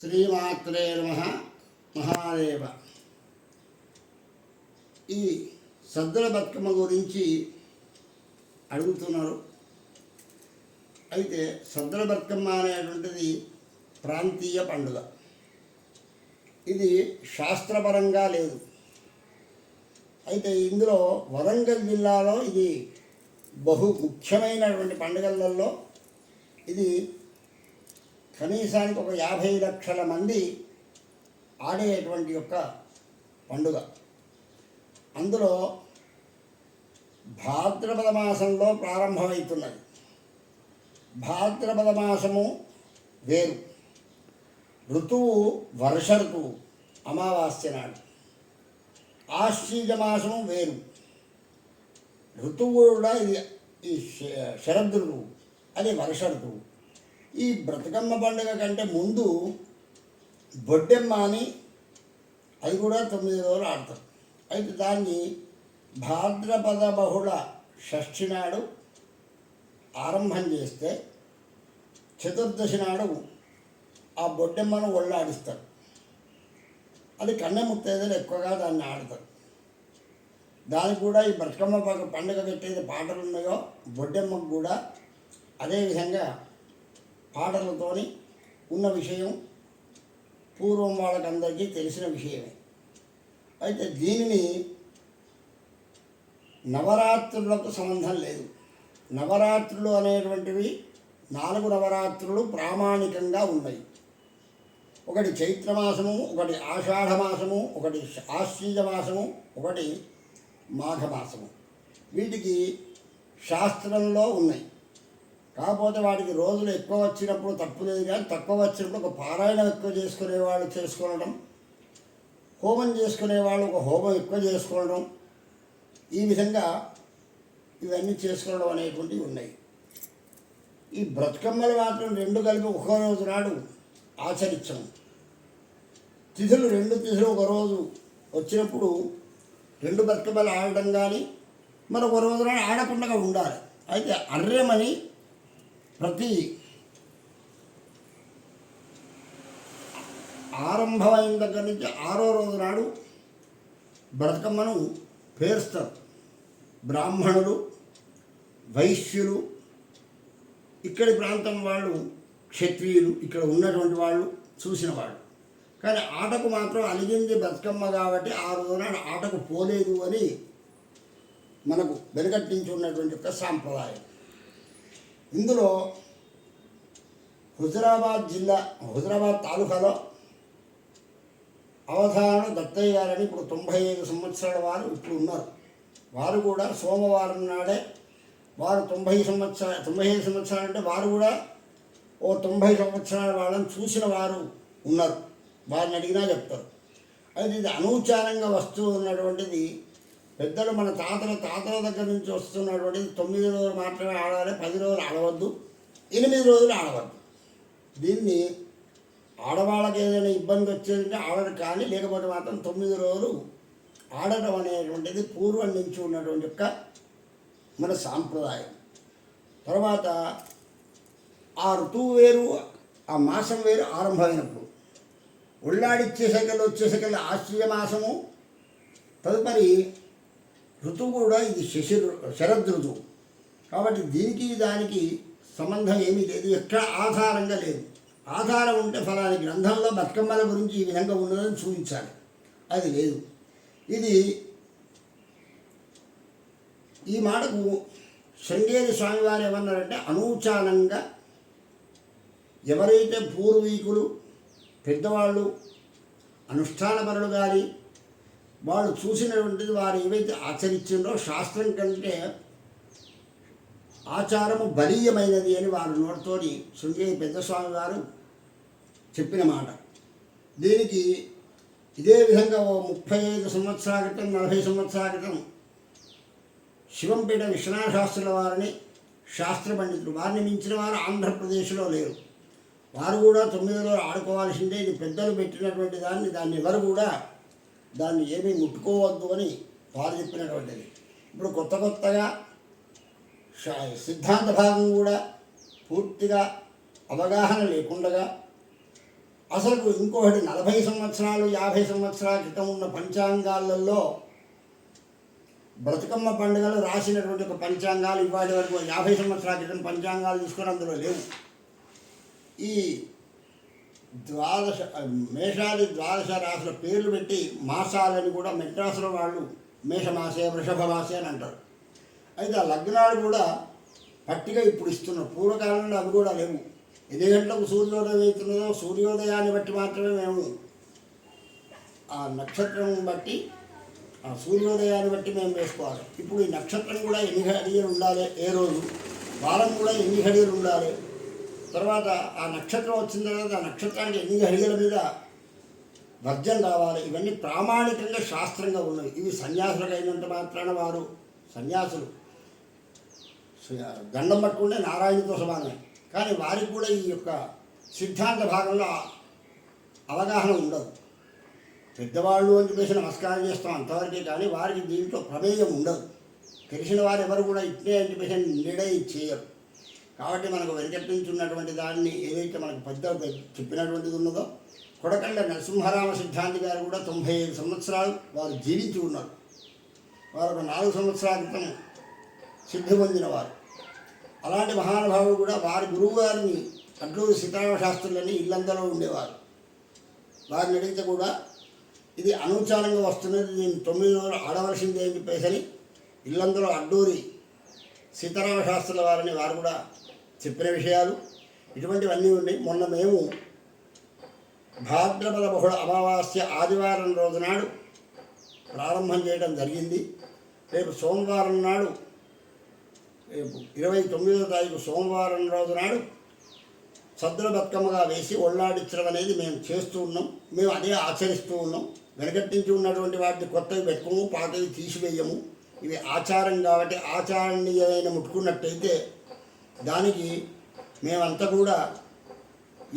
శ్రీమాత్రే నమ మహాదేవ. ఈ సద్దుల బతుకమ్మ గురించి అడుగుతున్నారు. అయితే సద్దుల బతుకమ్మ అనేటువంటిది ప్రాంతీయ పండుగ. ఇది శాస్త్రపరంగా లేదు. అయితే ఇందులో వరంగల్ జిల్లాలో ఇది బహు ముఖ్యమైనటువంటి పండుగలలో ఇది కనీసానికి ఒక యాభై లక్షల మంది ఆడేటువంటి యొక్క పండుగ. అందులో భాద్రపద మాసంలో ప్రారంభమవుతున్నది. భాద్రపద మాసము వేరు. ఋతువు వర్ష ఋతువు అమావాస్య నాడు. ఆశ్చీజ మాసము వేరు. ఋతువు కూడా ఇది ఈ శ- శరద్ ఋతువు అది వర్ష ఋతువు. ఈ బ్రతకమ్మ పండుగ కంటే ముందు బొడ్డెమ్మ అని అది కూడా తొమ్మిది రోజులు ఆడతారు. అయితే దాన్ని భాద్రపద బహుళ షష్ఠి నాడు ఆరంభం చేస్తే చతుర్దశి నాడు ఆ బొడ్డెమ్మను ఒళ్ళాడిస్తారు. అది కన్నె ముత్తైదలు ఎక్కువగా దాన్ని ఆడతారు. దానికి కూడా ఈ బ్రతకమ్మ పండుగ పెట్టేది పాటలు ఉన్నాయో బొడ్డెమ్మకు కూడా అదేవిధంగా పాటలతోని ఉన్న విషయం పూర్వం వాళ్ళకందరికీ తెలిసిన విషయమే. అయితే దీనిని నవరాత్రులకు సంబంధం లేదు. నవరాత్రులు అనేటువంటివి నాలుగు నవరాత్రులు ప్రామాణికంగా ఉన్నాయి. ఒకటి చైత్రమాసము ఒకటి ఆషాఢ మాసము ఒకటి ఆశ్వీజ మాసము ఒకటి మాఘమాసము. వీటికి శాస్త్రంలో ఉన్నాయి. కాకపోతే వాటికి రోజులు ఎక్కువ వచ్చినప్పుడు తప్పు లేదు కానీ తక్కువ వచ్చినప్పుడు ఒక పారాయణం ఎక్కువ చేసుకునేవాళ్ళు చేసుకోవడం హోమం చేసుకునేవాళ్ళు ఒక హోమం ఎక్కువ చేసుకోవడం ఈ విధంగా ఇవన్నీ చేసుకోవడం అనేటువంటివి ఉన్నాయి. ఈ బ్రతుకమ్మలు మాత్రం రెండు కలిపి ఒక రోజు నాడు ఆచరించాం. తిథులు రెండు తిథులు ఒక రోజు వచ్చినప్పుడు రెండు బ్రతుకమ్మలు ఆడడం కానీ మరొక రోజు నాడు ఆడకుండా ఉండాలి. అయితే అర్రేమని ప్రతి ఆరంభమైన దగ్గర నుంచి ఆరో రోజు నాడు బ్రతకమ్మను పేరుస్తారు. బ్రాహ్మణులు వైశ్యులు ఇక్కడి ప్రాంతం వాళ్ళు క్షత్రియులు ఇక్కడ ఉన్నటువంటి వాళ్ళు చూసిన వాళ్ళు. కానీ ఆటకు మాత్రం అలిగింది బతుకమ్మ కాబట్టి ఆ రోజు నాడు ఆటకు పోలేదు అని మనకు వెనకట్టించి ఉన్నటువంటి ఒక సాంప్రదాయం. ఇందులో హుజరాబాద్ జిల్లా హుజరాబాద్ తాలూకాలో అవధారణ దత్తయ్య గారని ఇప్పుడు తొంభై ఐదు సంవత్సరాల వారు ఇప్పుడు ఉన్నారు. వారు కూడా సోమవారం నాడే వారు తొంభై సంవత్సర తొంభై ఐదు సంవత్సరాలు అంటే వారు కూడా ఓ తొంభై సంవత్సరాల వాళ్ళని చూసిన వారు ఉన్నారు. వారిని అడిగినా చెప్తారు. అయితే ఇది అనూచారంగా వస్తూ ఉన్నటువంటిది పెద్దలు మన తాతల తాతల దగ్గర నుంచి వస్తున్నటువంటిది తొమ్మిది రోజులు మాత్రమే ఆడాలి పది రోజులు ఆడవద్దు ఎనిమిది రోజులు ఆడవద్దు. దీన్ని ఆడవాళ్ళకి ఏదైనా ఇబ్బంది వచ్చేదంటే ఆడరు కానీ లేకపోతే మాత్రం తొమ్మిది రోజులు ఆడటం అనేటువంటిది పూర్వం నుంచి ఉన్నటువంటి యొక్క మన సాంప్రదాయం. తర్వాత ఆ ఋతువు వేరు ఆ మాసం వేరు ఆరంభమైనప్పుడు. ఒళ్ళాడిచ్చేసకల్ వచ్చేసకల్ ఆశ్చర్య మాసము. తదుపరి ఋతువు కూడా ఇది శశి శరద్ ఋతువు. కాబట్టి దీనికి దానికి సంబంధం ఏమీ లేదు ఎక్కడ ఆధారంగా లేదు. ఆధారం ఉంటే ఫలాని గ్రంథంలో బతుకమ్మల గురించి ఈ విధంగా ఉన్నదని చూపించాలి అది లేదు. ఇది ఈ మాటకు శృంగేరి స్వామివారు ఏమన్నారంటే అనూచానంగా ఎవరైతే పూర్వీకులు పెద్దవాళ్ళు అనుష్ఠానపరులు కానీ వాళ్ళు చూసినటువంటిది వారు ఏవైతే ఆచరించిందో శాస్త్రం కంటే ఆచారము బలీయమైనది అని వారు నోటితోని శృంగేరి పెద్దస్వామి గారు చెప్పిన మాట. దీనికి ఇదే విధంగా ఓ ముప్పై ఐదు సంవత్సరాల క్రితం నలభై సంవత్సరాల క్రితం శివంపేట విశ్వనాథ శాస్త్రుల వారిని శాస్త్ర పండితులు వారిని మించిన వారు ఆంధ్రప్రదేశ్లో లేరు. వారు కూడా తొమ్మిదిలో ఆడుకోవాల్సిందే ఇది పెద్దలు పెట్టినటువంటి దాన్ని దాన్ని ఎవరు కూడా దాన్ని ఏమీ ముట్టుకోవద్దు అని వారు చెప్పినటువంటిది. ఇప్పుడు కొత్త కొత్తగా సిద్ధాంత భాగం కూడా పూర్తిగా అవగాహన లేకుండా అసలు ఇంకొకటి నలభై సంవత్సరాలు యాభై సంవత్సరాల క్రితం ఉన్న పంచాంగాలలో బ్రతుకమ్మ పండుగలు రాసినటువంటి ఒక పంచాంగాలు ఇవాటి వరకు యాభై సంవత్సరాల క్రితం పంచాంగాలు తీసుకుని అందులో లేవు. ఈ ద్వాదశ మేషాది ద్వాదశ రాశుల పేర్లు పెట్టి మాసాలని కూడా మెడ్రాసులో వాళ్ళు మేషమాసే వృషభ మాసే అని అంటారు. అయితే ఆ లగ్నాలు కూడా పట్టిక ఇప్పుడు ఇస్తున్నారు పూర్వకాలంలో అవి కూడా లేవు. ఎన్ని గంటలకు సూర్యోదయం అవుతున్నదో సూర్యోదయాన్ని బట్టి మాత్రమే మేము ఆ నక్షత్రం బట్టి ఆ సూర్యోదయాన్ని బట్టి మేము వేసుకోవాలి. ఇప్పుడు ఈ నక్షత్రం కూడా ఎన్ని ఘడియలు ఉండాలి? ఏ రోజు? వారం కూడా ఎన్ని ఘడియలు ఉండాలి? తర్వాత ఆ నక్షత్రం వచ్చిన తర్వాత ఆ నక్షత్రానికి ఎన్ని ఘడియల మీద వర్జం రావాలి ఇవన్నీ ప్రామాణికంగా శాస్త్రంగా ఉన్నవి ఇవి సన్యాసులకు అయినంత మాత్రాన వారు సన్యాసులు. దండం పట్టుకుంటే నారాయణతో సమానమే. కానీ వారికి కూడా ఈ యొక్క సిద్ధాంత భాగంలో అవగాహన ఉండదు. పెద్దవాళ్ళు అని చెప్పేసి నమస్కారం చేస్తాం అంతవరకే కానీ వారికి దీంట్లో ప్రమేయం ఉండదు. తెలిసిన వారు ఎవరు కూడా ఇట్లే అని చెప్పేసి నిడై చేయరు. కాబట్టి మనకు వెనకటి నుంచి ఉన్నటువంటి దాన్ని ఏదైతే మనకు పెద్ద చెప్పినటువంటిది ఉన్నదో కొడకండ నరసింహారామ సిద్ధాంతి గారు కూడా తొంభై ఐదు సంవత్సరాలు వారు జీవించి ఉన్నారు. వారు ఒక నాలుగు సంవత్సరాల క్రితం సిద్ధి పొందిన వారు అలాంటి మహానుభావులు కూడా వారి గురువు గారిని అడ్లూరు సీతారామ శాస్త్రులని ఇల్లందరూ ఉండేవారు. వారిని అడిగితే కూడా ఇది అనూచారంగా వస్తున్నది నేను తొమ్మిది రోజులు ఆడవలసిందే అని చెప్పేసి ఇల్లందరూ అడ్డూరి సీతారామ శాస్త్రుల వారిని వారు కూడా చెప్పిన విషయాలు ఇటువంటివన్నీ ఉన్నాయి మొన్న మేము భాద్రపద బహుళ అమావాస్య ఆదివారం రోజు నాడు ప్రారంభం చేయడం జరిగింది. రేపు సోమవారం నాడు రేపు ఇరవై తొమ్మిదో తారీఖు సోమవారం రోజు నాడు సద్దుల బతుకమ్మగా వేసి ఒళ్ళాడించడం అనేది మేము చేస్తూ ఉన్నాం. మేము అదే ఆచరిస్తూ ఉన్నాం. వెనకట్టించి ఉన్నటువంటి వాటిని కొత్తవి పెట్టుకోము పాతవి తీసివేయము. ఇవి ఆచారం కాబట్టి ఆచారణీయమైన ముట్టుకున్నట్టయితే దానికి మేమంతా కూడా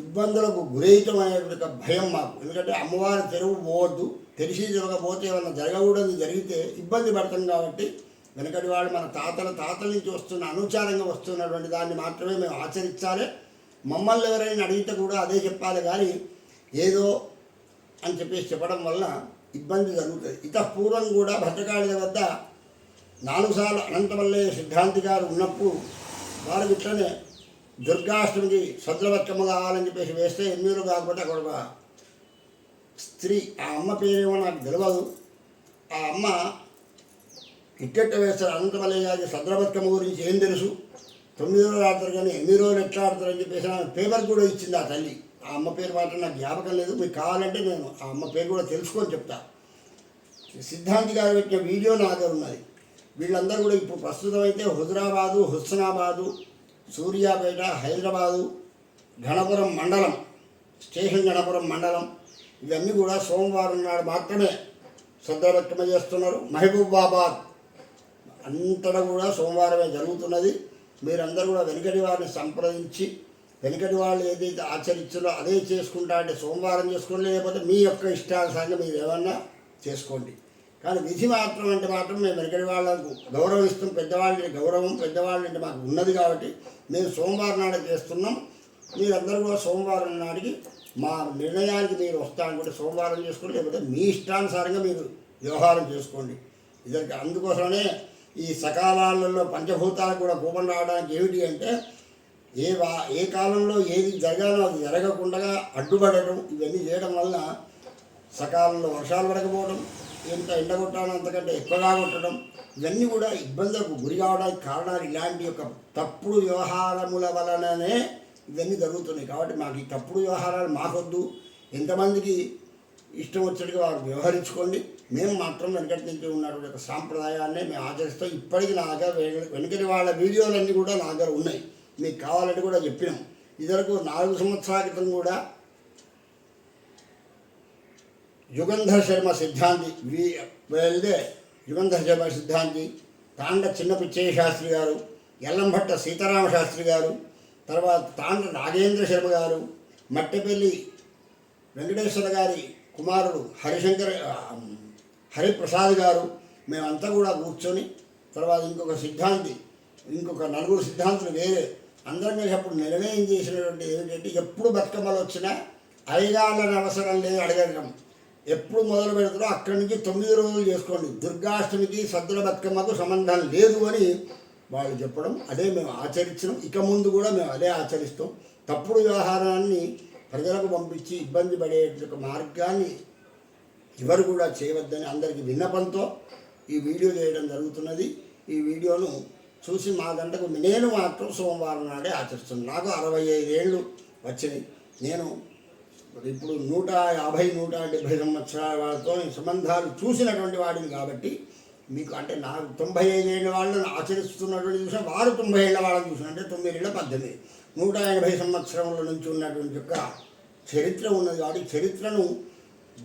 ఇబ్బందులకు గురైతం ఒక భయం మాకు. ఎందుకంటే అమ్మవారి తెరువు పోవద్దు తెలిసి జరగకపోతే ఏమన్నా జరగకూడదు జరిగితే ఇబ్బంది పడతాం కాబట్టి వెనకటి వాళ్ళు మన తాతల తాతల నుంచి వస్తున్న అనుచారంగా వస్తున్నటువంటి దాన్ని మాత్రమే మేము ఆచరించాలి. మమ్మల్ని ఎవరైనా అడిగితే కూడా అదే చెప్పాలి కానీ ఏదో అని చెప్పేసి చెప్పడం వల్ల ఇబ్బంది జరుగుతుంది. ఇత పూర్వం కూడా భద్రకాళి వద్ద నాలుగు సార్లు అనంతమల్లయ్య సిద్ధాంతి గారు ఉన్నప్పుడు వారు ఇట్లనే దుర్గాష్టమికి సద్రబతుకమ్మ కావాలని చెప్పేసి వేస్తే ఎన్నీరు కాకపోతే అక్కడ స్త్రీ ఆ అమ్మ పేరేమో నాకు తెలియదు ఆ అమ్మ ఇట్టెట్ట వేస్తారు అనంతమల్లయ్య గారి సద్రబతుకమ్మ గురించి ఏం తెలుసు? తొమ్మిది రోజులు ఆడతారు కానీ ఎన్ని రోజులు ఎట్లా ఆడతారు అని చెప్పేసి ఆమె పేపర్ కూడా ఇచ్చింది ఆ తల్లి. ఆ అమ్మ పేరు మాత్రం నాకు జ్ఞాపకం లేదు. మీకు కావాలంటే నేను ఆ అమ్మ పేరు కూడా తెలుసుకొని చెప్తా. సిద్ధాంతి గారు పెట్టిన వీడియో నా దగ్గర ఉన్నది. వీళ్ళందరూ కూడా ఇప్పుడు ప్రస్తుతం అయితే హుజరాబాదు హుస్నాబాదు సూర్యాపేట హైదరాబాదు గణపురం మండలం స్టేషన్ గణపురం మండలం ఇవన్నీ కూడా సోమవారం నాడు మాత్రమే శ్రద్ధ వ్యక్తం చేస్తున్నారు. మహబూబాబాద్ అంతటా కూడా సోమవారమే జరుగుతున్నది. మీరందరూ కూడా వెనుకటి వారిని సంప్రదించి వెనుకటి వాళ్ళు ఏదైతే ఆచరించారో అదే చేసుకుంటా అంటే సోమవారం చేసుకోండి లేకపోతే మీ యొక్క ఇష్టానుసారంగా మీరు ఏమన్నా చేసుకోండి. కానీ విధి మాత్రం అంటే మాత్రం మేము ఎక్కడి వాళ్ళకు గౌరవిస్తాం పెద్దవాళ్ళని గౌరవం పెద్దవాళ్ళంటే మాకు ఉన్నది కాబట్టి మేము సోమవారం నాడు చేస్తున్నాం. మీరందరూ కూడా సోమవారం నాటికి మా నిర్ణయానికి మీరు వస్తారనుకుంటే సోమవారం చేసుకోండి. లేకపోతే మీ ఇష్టానుసారంగా మీరు వ్యవహారం చేసుకోండి. ఇదరికి అందుకోసమే ఈ సకాలాలలో పంచభూతాలకు కూడా కోపం రావడానికి ఏమిటి అంటే ఏ వా ఏ కాలంలో ఏది జరగాలో అది జరగకుండా అడ్డుపడటం ఇవన్నీ చేయడం వల్ల సకాలంలో వర్షాలు పడకపోవడం ఎంత ఎండగొట్టడం అంతకంటే ఎక్కువగా కొట్టడం ఇవన్నీ కూడా ఇబ్బందులకు గురి కావడానికి కారణాలు ఇలాంటి యొక్క తప్పుడు వ్యవహారముల వలననే ఇవన్నీ జరుగుతున్నాయి. కాబట్టి మాకు ఈ తప్పుడు వ్యవహారాలు మాకొద్దు. ఎంతమందికి ఇష్టం వచ్చినట్టుగా వారు వ్యవహరించుకోండి. మేము మాత్రం వెనకటి నుంచి ఉన్నటువంటి ఒక సాంప్రదాయాన్ని మేము ఆచరిస్తాం. ఇప్పటికీ నా దగ్గర వెనుకటి వాళ్ళ వీడియోలన్నీ కూడా నా దగ్గర ఉన్నాయి. మీకు కావాలంటే కూడా చెప్పినాం. ఇదివరకు నాలుగు సంవత్సరాల క్రితం కూడా యుగంధర్ శర్మ సిద్ధాంతి వి వెళ్తే యుగంధర్ శర్మ సిద్ధాంతి తాండ చిన్న పిచ్చయ్య శాస్త్రి గారు ఎల్లంభట్ట సీతారామ శాస్త్రి గారు తర్వాత తాండ నాగేంద్ర శర్మ గారు మట్టెపల్లి వెంకటేశ్వర గారి కుమారుడు హరిశంకర్ హరిప్రసాద్ గారు మేమంతా కూడా కూర్చొని తర్వాత ఇంకొక సిద్ధాంతి ఇంకొక నలుగురు సిద్ధాంతులు వేరే అందరం కలిసి అప్పుడు నిర్ణయం చేసినటువంటి ఏంటంటే ఎప్పుడు బతుకమ్మలు వచ్చినా అయ్యగాళ్ళని అవసరం లేదు అడగడం ఎప్పుడు మొదలు పెడతారో అక్కడి నుంచి తొమ్మిది రోజులు చేసుకోండి. దుర్గాష్టమికి సద్దుల బతుకమ్మకు సంబంధం లేదు అని వాళ్ళు చెప్పడం అదే మేము ఆచరించడం. ఇక ముందు కూడా మేము అదే ఆచరిస్తాం. తప్పుడు వ్యవహారాన్ని ప్రజలకు పంపించి ఇబ్బంది పడే మార్గాన్ని ఎవరు కూడా చేయవద్దని అందరికీ విన్నపంతో ఈ వీడియో చేయడం జరుగుతున్నది. ఈ వీడియోను చూసి మా గంటకు నేను మాత్రం సోమవారం నాడే ఆచరిస్తున్నాను నాకు అరవై ఐదు ఏళ్ళు వచ్చినాయి. నేను ఇప్పుడు నూట యాభై నూట డెబ్భై సంవత్సరాల వాళ్ళతో సంబంధాలు చూసినటువంటి వాడిని కాబట్టి మీకు అంటే నాకు తొంభై ఐదు ఏళ్ళ వాళ్ళని ఆచరిస్తున్నటువంటి చూసిన వారు తొంభై ఏళ్ళ వాళ్ళని చూసిన అంటే తొమ్మిది ఏళ్ళ పద్దెనిమిది. నూట ఎనభై సంవత్సరముల నుంచి ఉన్నటువంటి యొక్క చరిత్ర ఉన్నది కాబట్టి చరిత్రను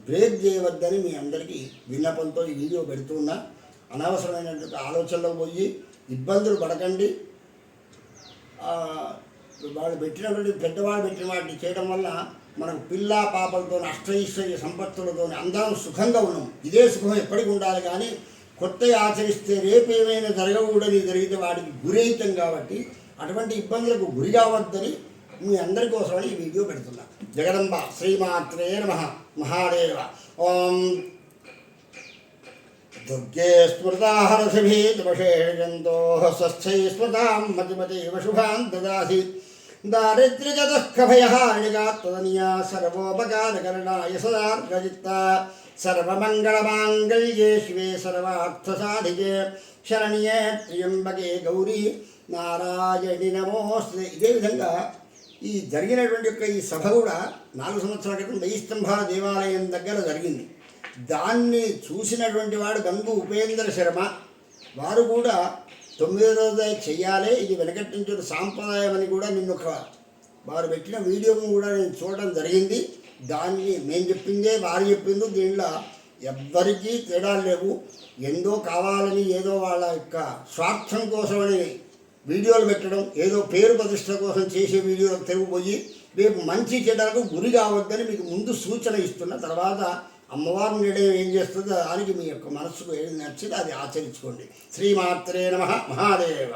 బ్రేక్ చేయవద్దని మీ అందరికీ విన్నపంతో ఈ వీడియో పెడుతున్నా. అనవసరమైనటువంటి ఆలోచనలో పోయి ఇబ్బందులు పడకండి. వాళ్ళు పెట్టినటువంటి పెద్దవాళ్ళు పెట్టిన వాటిని చేయడం వల్ల మనకు పిల్ల పాపలతో అష్టైశ్వర్య సంపత్తులతో అందరం సుఖంగా ఉన్నాం. ఇదే సుఖం ఎప్పటికి ఉండాలి కానీ కొత్త ఆచరిస్తే రేపేమైనా జరగకూడని జరిగితే వాటికి గురైతం కాబట్టి అటువంటి ఇబ్బందులకు గురి కావద్దని మీ అందరి కోసమని ఈ వీడియో పెడుతున్నా. జగదంబ శ్రీమాత్రే నమ. మహాదేవ. ఓం. దుర్గే స్మృతాహరసిభీతమశేషజంతో స్వస్థై స్మృతాం మతిమతి శుభాం దదాసి. దారిద్ర్యదుఃఖభయహారిణిగా త్వదనియా సర్వోపకారకరణాయ సదార్గజిత్త సర్వమంగళమాంగళ్యే శివే సర్వార్థసాధికే శరణ్యే త్ర్యంబకే గౌరీ నారాయణి నమోస్తే ఇదే విధంగా ఈ జరిగినటువంటి యొక్క ఈ సభ కూడా నాలుగు సంవత్సరాల క్రితం వెయ్యి దేవాలయం దగ్గర జరిగింది. దాన్ని చూసినటువంటి వాడు గంగు ఉపేంద్ర శర్మ వారు కూడా తొమ్మిదో రోజు చేయాలి ఇది వెనకట్టించిన సాంప్రదాయం అని కూడా నిన్న ఒక వారు పెట్టిన వీడియోను కూడా నేను చూడడం జరిగింది. దాన్ని మేము చెప్పిందే వారు చెప్పింది దీనిలో ఎవ్వరికీ తేడాలు లేవు. ఎందో కావాలని ఏదో వాళ్ళ యొక్క స్వార్థం కోసమని వీడియోలు పెట్టడం ఏదో పేరు ప్రతిష్ట కోసం చేసే వీడియోలకు తిరిగిపోయి రేపు మంచి చెడ్డలకు గురి కావద్దని మీకు ముందు సూచన ఇస్తున్న తర్వాత అమ్మవారు నిర్ణయం ఏం చేస్తుందో దానికి మీ యొక్క మనస్సుకు ఏది నచ్చితే అది ఆచరించుకోండి. శ్రీమాత్రే నమ మహాదేవ.